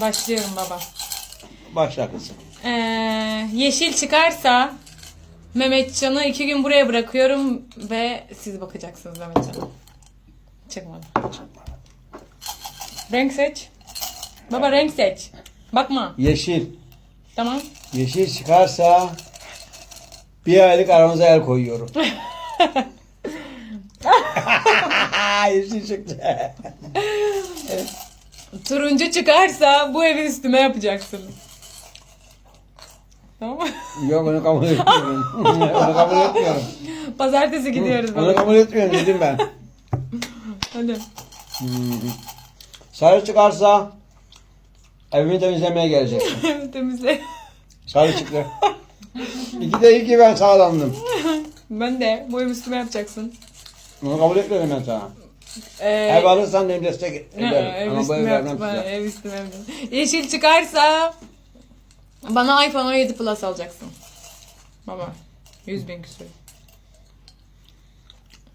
Başlıyorum baba. Başla kızım. Ee, yeşil çıkarsa Mehmetcan'ı iki gün buraya bırakıyorum ve siz bakacaksınız Mehmetcan'a. Çıkmadı. Renk seç. Baba renk seç. Bakma. Yeşil. Tamam. Yeşil çıkarsa bir aylık aramıza el koyuyorum. Yeşil çıktı. Turuncu çıkarsa bu evi üstüme yapacaksın. Tamam mı? Yok onu kabul etmiyorum. onu kabul etmiyorum. Pazartesi gidiyoruz Onu baba. kabul etmiyorum dedim ben. Hadi. Sarı çıkarsa evimi temizlemeye geleceksin. Temizle. Sarı çıktı. İki de iki ben sağlandım. Ben de bu evi üstüme yapacaksın. Onu kabul etmiyorum ben sana. Ee, Ev alırsan Ha, ederim. ev Ama bu üstüme evi vermem yaptım. ha, size. Ev üstüme yaptım. Yeşil çıkarsa bana iPhone 17 Plus alacaksın. Baba. 100 bin küsur.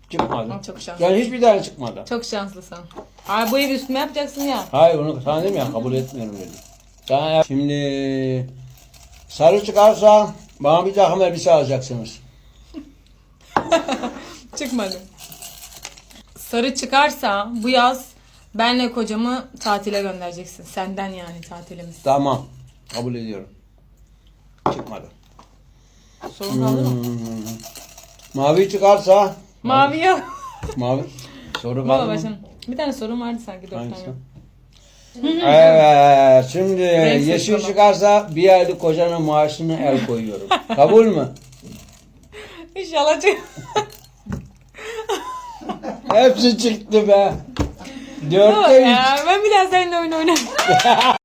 Çıkmadı. Çok şanslı. Yani hiçbir tane çıkmadı. Çok şanslısın. Ay bu evi üstüme yapacaksın ya. Hayır onu sana dedim ya kabul etmiyorum dedim. Ya- şimdi sarı çıkarsa bana bir takım elbise alacaksınız. Çıkmadı. Sarı çıkarsa bu yaz benle kocamı tatile göndereceksin. Senden yani tatilimiz. Tamam. Kabul ediyorum. Çıkmadı. Sorun kaldı mı? Hmm. Mavi çıkarsa Mavi yok. mavi soru Baba kaldı mı? başım. Bir tane sorun vardı sanki dört Hangisi? tane. Evet. Şimdi yeşil baba. çıkarsa bir aylık kocanın maaşını el koyuyorum. Kabul mü? İnşallah çık. Hepsi çıktı be. Dörtte üç. ya, ben bir daha seninle oyun oynamam.